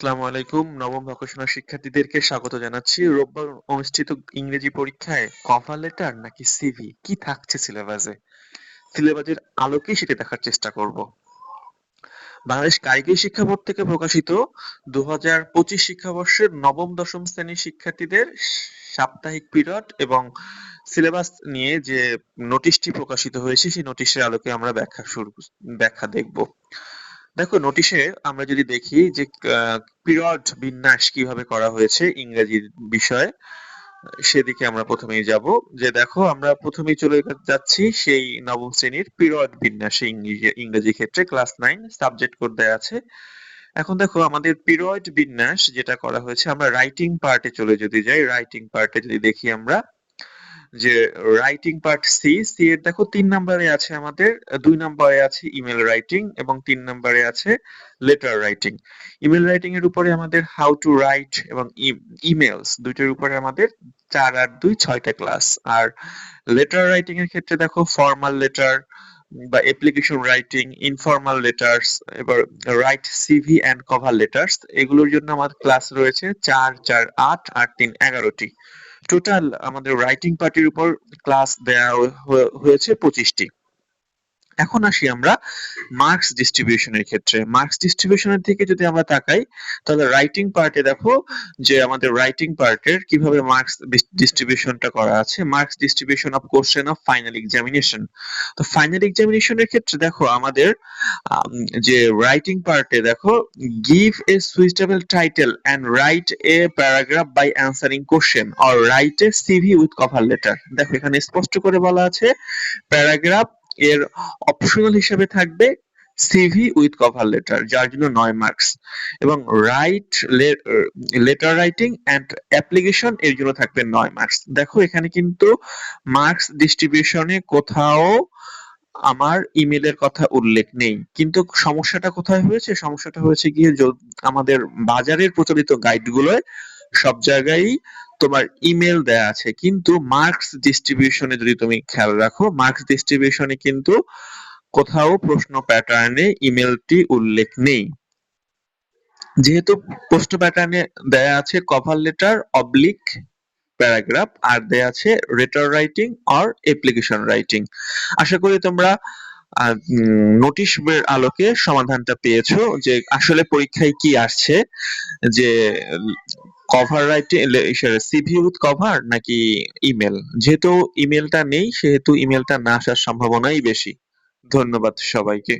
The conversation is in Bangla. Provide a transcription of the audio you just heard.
আসসালামু আলাইকুম। নবম ভকেশনাল শিক্ষার্থীদেরকে স্বাগত জানাচ্ছি। রোববার অনুষ্ঠিত ইংরেজি পরীক্ষায় কভার লেটার নাকি সিভি? কি থাকছে সিলেবাসে? সিলেবাসের আলোকে সেটা দেখার চেষ্টা করব। বাংলাদেশ কারিগরি শিক্ষা বোর্ড থেকে প্রকাশিত দু হাজার পঁচিশ শিক্ষাবর্ষের নবম, দশম শ্রেণির শিক্ষার্থীদের সাপ্তাহিক পিরিয়ড এবং সিলেবাস নিয়ে যে নোটিশটি প্রকাশিত হয়েছে, সেই নোটিশের আলোকে আমরা ব্যাখ্যা শুরু ব্যাখ্যা দেখব। দেখো নোটিশে আমরা যদি দেখি যে পিরিয়ড বিন্যাস কীভাবে করা হয়েছে ইংরেজি বিষয়ে, সেদিকে আমরা প্রথমেই যাব। যে দেখো, আমরা প্রথমেই চলে যাচ্ছি সেই নবম শ্রেণির পিরিয়ড বিন্যাসে ইংরেজি ইংরেজি ক্ষেত্রে ক্লাস নাইন সাবজেক্ট কোড দেয়া আছে। এখন দেখো, আমাদের পিরিয়ড বিন্যাস যেটা করা হয়েছে, আমরা রাইটিং পার্টে চলে যদি যাই রাইটিং পার্টে যদি দেখি আমরা যে রাইটিং পার্ট সি সি এর দেখো তিন নম্বরে আছে আমাদের, দুই নম্বরে আছে ইমেল রাইটিং এবং তিন নম্বরে আছে লেটার রাইটিং ইমেল রাইটিং এর উপরে আমাদের হাউ টু রাইট এবং ইমেলস দুইটার উপরে আমাদের চার আর দুই, ছয়টা ক্লাস আর লেটার রাইটিং এর ক্ষেত্রে দেখো ফর্মাল লেটার বা অ্যাপ্লিকেশন রাইটিং ইনফর্মাল লেটার্স এবার write CV and cover letters এগুলোর জন্য আমাদের ক্লাস রয়েছে চার চার, আট আর তিন, এগারোটি। টোটাল আমাদের রাইটিং পার্টির উপর ক্লাস দেওয়া হয়েছে পঁচিশটি। এখন আসি আমরা মার্কস ডিস্ট্রিবিউশনের ক্ষেত্রে। মার্কস ডিস্ট্রিবিউশনের দিকে যদি আমরা তাকাই, তাহলে রাইটিং পার্টে দেখো যে আমাদের রাইটিং পার্টের কীভাবে মার্কস ডিস্ট্রিবিউশনটা করা আছে। Marks distribution of question of final examination তো ফাইনাল এক্সামিনেশনের ক্ষেত্রে দেখো আমাদের যে রাইটিং পার্টে দেখো give a suitable title and write a paragraph by answering question or write a CV with cover letter দেখো এখানে স্পষ্ট করে বলা আছে প্যারাগ্রাফ এর অপশনাল হিসেবে থাকবে সিভি উইথ কভার লেটার যার জন্য নয় মার্কস এবং write letter writing and application এর জন্য থাকবে নয় মার্কস দেখো এখানে কিন্তু মার্কস ডিস্ট্রিবিউশনে কোথাও আমার ইমেলের কথা উল্লেখ নেই। কিন্তু সমস্যাটা কোথায় হয়েছে? সমস্যাটা হয়েছে গিয়ে আমাদের বাজারের প্রচলিত গাইডগুলোয় সব জায়গায় তোমার ইমেল দেয়া আছে, কিন্তু মার্কস ডিস্ট্রিবিউশনে যদি তুমি খেয়াল রাখো মার্কস ডিস্ট্রিবিউশনে কিন্তু কোথাও প্রশ্ন প্যাটার্নে ইমেলটি উল্লেখ নেই। যেহেতু প্রশ্ন প্যাটার্নে দেয়া আছে কভার লেটার অবলিক প্যারাগ্রাফ আর দেয়া আছে letter writing or application writing আশা করি তোমরা নোটিশ এর আলোকে সমাধানটা পেয়েছ যে আসলে পরীক্ষায় কি আসছে, যে cover writing CV with cover নাকি ইমেল যেহেতু ইমেলটা নেই, সেহেতু ইমেলটা না আসার সম্ভাবনাই বেশি। ধন্যবাদ সবাইকে।